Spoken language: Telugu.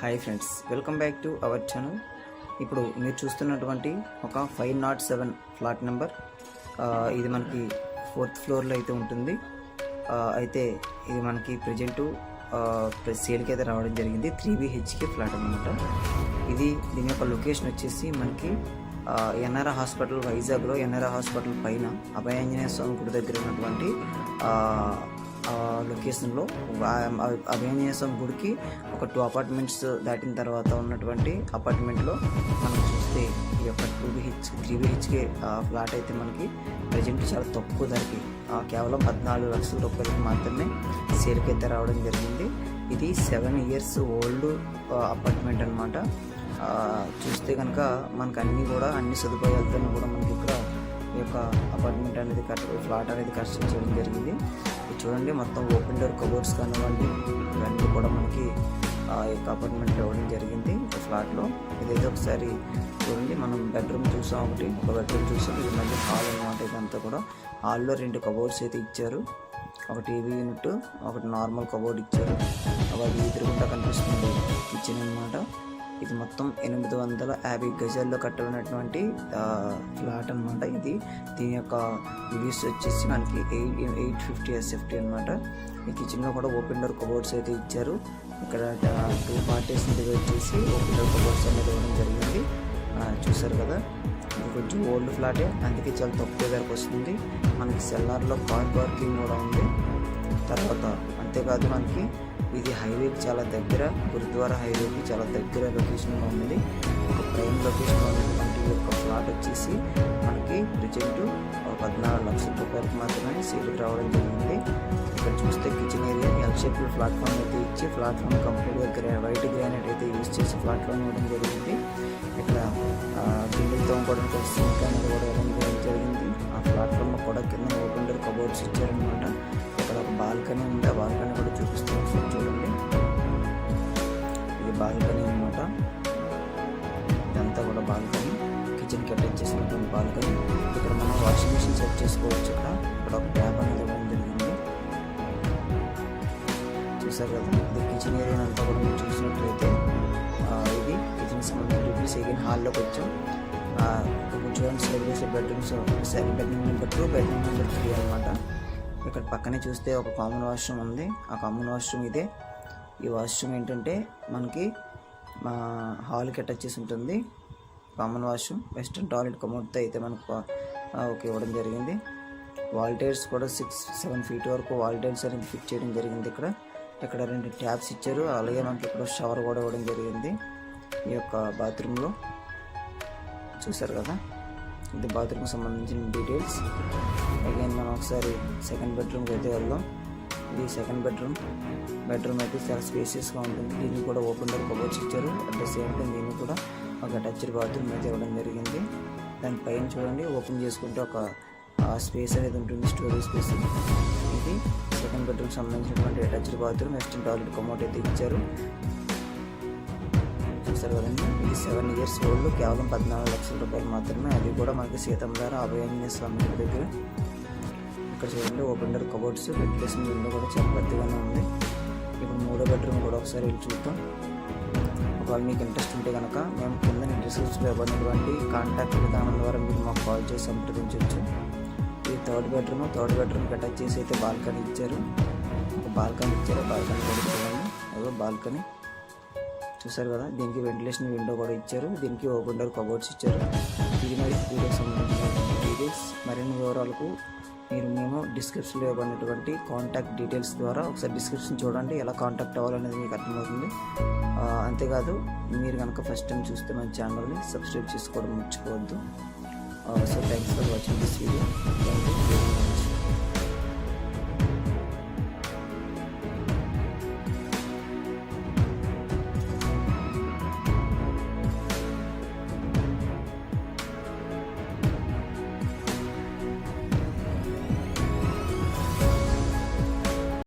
Hi friends welcome back to our channel. ఇప్పుడు మీరు చూస్తున్నటువంటి ఒక five naught seven flat number ఇది మనకి ఫోర్త్ ఫ్లోర్లో అయితే ఉంటుంది. అయితే ఇది మనకి ప్రజెంటు సేల్కి అయితే రావడం జరిగింది. త్రీ బిహెచ్కే ఫ్లాట్ అనమాట ఇది దీని యొక్క లొకేషన్ వచ్చేసి మనకి ఎన్ఆర్ఆర్ హాస్పిటల్ వైజాగ్లో ఎన్ఆర్ హాస్పిటల్ పైన అభయాంజనేయ స్వామి గుడి దగ్గర ఉన్నటువంటి లొకేషన్లో. అభయాంజనేయ గుడికి ఒక టూ అపార్ట్మెంట్స్ దాటిన తర్వాత ఉన్నటువంటి అపార్ట్మెంట్లో మనం చూస్తే ఈ యొక్క two BH three BHK flat అయితే మనకి ప్రజెంట్ చాలా తక్కువ ధరకి కేవలం పద్నాలుగు లక్షల రూపాయలకి మాత్రమే సేల్కైతే రావడం జరిగింది. ఇది సెవెన్ ఇయర్స్ ఓల్డ్ అపార్ట్మెంట్ అనమాట చూస్తే కనుక మనకు అన్నీ కూడా అన్ని సదుపాయాలతో కూడా మనకి ఇక్కడ ఈ యొక్క అపార్ట్మెంట్ అనేది కట్ ఫ్లాట్ అనేది కన్స్ట్రక్ట్ చేయడం జరిగింది. చూడండి మొత్తం ఓపెన్ డోర్ కబోర్డ్స్ కానివ్వండి ఇవన్నీ కూడా మనకి ఆ యొక్క అపార్ట్మెంట్ ఇవ్వడం జరిగింది. ఫ్లాట్లో ఇదైతే ఒకసారి చూడండి మనం బెడ్రూమ్ చూసాం ఒకటి ఒక బెడ్రూమ్ చూసాం. ఇది మళ్ళీ హాల్ అనమాట ఇదంతా కూడా. హాల్లో రెండు కబోర్డ్స్ అయితే ఇచ్చారు. ఒక టీవీ యూనిట్ ఒకటి నార్మల్ కబోర్డ్ ఇచ్చారు. అవి ఎదురుకుండా కనిపిస్తుంది కిచెన్ అనమాట ఇది మొత్తం ఎనిమిది వందల యాభై గజాల్లో కట్టబడినటువంటి ఫ్లాట్ అనమాట ఇది. దీని యొక్క వ్యూస్ వచ్చేసి మనకి ఎయిట్ ఎయిట్ ఫిఫ్టీ ఎస్ఎఫ్టీ అనమాట ఈ కిచెన్లో కూడా ఓపెన్ డోర్ కబోర్డ్స్ అయితే ఇచ్చారు. ఇక్కడ టూ పార్టీస్ డివైడ్ చేసి ఓపెన్ డోర్ కబోర్డ్స్ అనేది ఇవ్వడం జరిగింది. చూసారు కదా? ఇది కొంచెం ఓల్డ్ ఫ్లాటే అందుకే చాలా తక్కువ ధరకు వస్తుంది. మనకి సెల్లార్లో కార్ పార్కింగ్ కూడా ఉంది. తర్వాత అంతేకాదు మనకి ఇది హైవేకి చాలా దగ్గర గురుద్వారా హైవేకి చాలా దగ్గర లొకేషన్లో ఉంది ఒక ప్రైమ్ లొకేషన్లో ఉన్నటువంటి ఈ యొక్క ఫ్లాట్ వచ్చేసి మనకి ప్రజెంట్ పద్నాలుగు లక్షల రూపాయలకు మాత్రమే సీటుకు రావడం జరిగింది. ఇక్కడ చూస్తే kitchen area L shape platform అయితే ఇచ్చి ప్లాట్ఫామ్ కంప్లీట్గా గ్రా వైట్ గ్రానైట్ అయితే యూజ్ చేసి ప్లాట్ఫామ్ ఇవ్వడం జరిగింది. ఇక్కడ బిల్డింగ్ తోముకోవడానికి ఒక సింక్ అనేది కూడా ఇవ్వడం జరిగింది. ఆ ప్లాట్ఫామ్ కూడా కింద ఓపెన్ డోర్ కబోర్డ్స్ ఇచ్చారనమాట బాల్కనీ ఉంది. ఆ బాల్కనీ కూడా చూపిస్తాను ఒకసారి చూడండి. ఇది బాల్కనీ అనమాట ఇదంతా కూడా బాల్కనీ. కిచెన్కి అటాచ్ చేసినటువంటి బాల్కనీ. ఇక్కడ మనం వాషింగ్ మిషన్ సెట్ చేసుకోవచ్చు ఇక్కడ. ఇక్కడ ఒక ట్యాప్ అనేది ఇవ్వడం జరిగింది. చూసారు కదా? ఇది కిచెన్ ఏరియా అంతా కూడా మీరు చూసినట్లయితే ఇది కిచెన్ సంబంధించి సెకండ్ హాల్లోకి వచ్చాం. ఆ, చూడండి celebration bedrooms second bedroom number two bedroom number three అనమాట ఇక్కడ పక్కనే చూస్తే ఒక కామన్ వాష్రూమ్ ఉంది. ఆ కామన్ వాష్రూమ్ ఇదే. ఈ వాష్రూమ్ ఏంటంటే మనకి మా హాల్కి అటాచ్ చేసి ఉంటుంది. కామన్ వాష్రూమ్ వెస్ట్రన్ టాయిలెట్ కమోడ్తో అయితే మనకు ఓకే ఒక ఇవ్వడం జరిగింది. వాల్టైర్స్ కూడా సిక్స్ సెవెన్ ఫీట్ వరకు వాల్టైర్స్ అనేది ఫిట్ చేయడం జరిగింది ఇక్కడ. ఇక్కడ రెండు ట్యాప్స్ ఇచ్చారు. అలాగే మనకి ఇక్కడ షవర్ కూడా ఇవ్వడం జరిగింది. ఈ యొక్క బాత్రూంలో చూసారు కదా? ఇది బాత్రూమ్ సంబంధించిన డీటెయిల్స్. అగైన్ మనం ఒకసారి సెకండ్ బెడ్రూమ్కి అయితే వెళ్దాం. ఇది సెకండ్ బెడ్రూమ్ బెడ్రూమ్ అయితే చాలా స్పేసియస్గా ఉంటుంది. దీన్ని కూడా ఓపెన్ డోర్ కబోర్డ్స్ ఇచ్చారు అట్ ద సేమ్ టైం దీన్ని కూడా ఒక టచ్డ్ బాత్రూమ్ అయితే ఇవ్వడం జరిగింది. దాని పైన చూడండి ఓపెన్ చేసుకుంటే ఒక స్పేస్ అనేది ఉంటుంది స్టోరేజ్ స్పేస్ ఇది సెకండ్ బెడ్రూమ్ సంబంధించినటువంటి attached bathroom western toilet commode అయితే ఇచ్చారు. చూస్తారు కదండి. ఇది సెవెన్ ఇయర్స్ ఓల్డ్ కేవలం పద్నాలుగు లక్షల రూపాయలు మాత్రమే. అది కూడా మనకి సీతం ధర అభయాంజనేయ స్వామి దగ్గర. ఇక్కడ చూడండి open door cupboards ventilation window కూడా చాలా పెద్దగానే ఉంది. ఇప్పుడు మూడో బెడ్రూమ్ కూడా ఒకసారి వెళ్ళి చూద్దాం. ఒకవేళ మీకు ఇంట్రెస్ట్ ఉంటే కనుక మేము కింద డిస్క్రిప్షన్లో ఇవ్వనటువంటి కాంటాక్ట్ విధానం ద్వారా మీరు మాకు కాల్ చేసి సంప్రదించవచ్చు. ఈ థర్డ్ బెడ్రూమ్ థర్డ్ బెడ్రూమ్కి అటాచ్ చేసి అయితే బాల్కనీ ఇచ్చారు. ఒక బాల్కనీ ఇచ్చారు బాల్కనీ కూడా చూడండి. అదో బాల్కనీ చూసారు కదా? దీనికి వెంటిలేషన్ విండో కూడా ఇచ్చారు. దీనికి ఓపెన్ డోర్ కబోర్డ్స్ ఇచ్చారు. ఇది మరి వీడియోకి సంబంధించిన డీటెయిల్స్ మరిన్ని వివరాలకు మీరు మేము డిస్క్రిప్షన్లో ఇవ్వబడినటువంటి కాంటాక్ట్ డీటెయిల్స్ ద్వారా ఒకసారి డిస్క్రిప్షన్ చూడండి. ఎలా కాంటాక్ట్ అవ్వాలనేది మీకు అర్థమవుతుంది. అంతేకాదు మీరు కనుక ఫస్ట్ టైం చూస్తే మన ఛానల్ని సబ్స్క్రైబ్ చేసుకోవడం మర్చిపోవద్దు. So thanks for watching this video thank you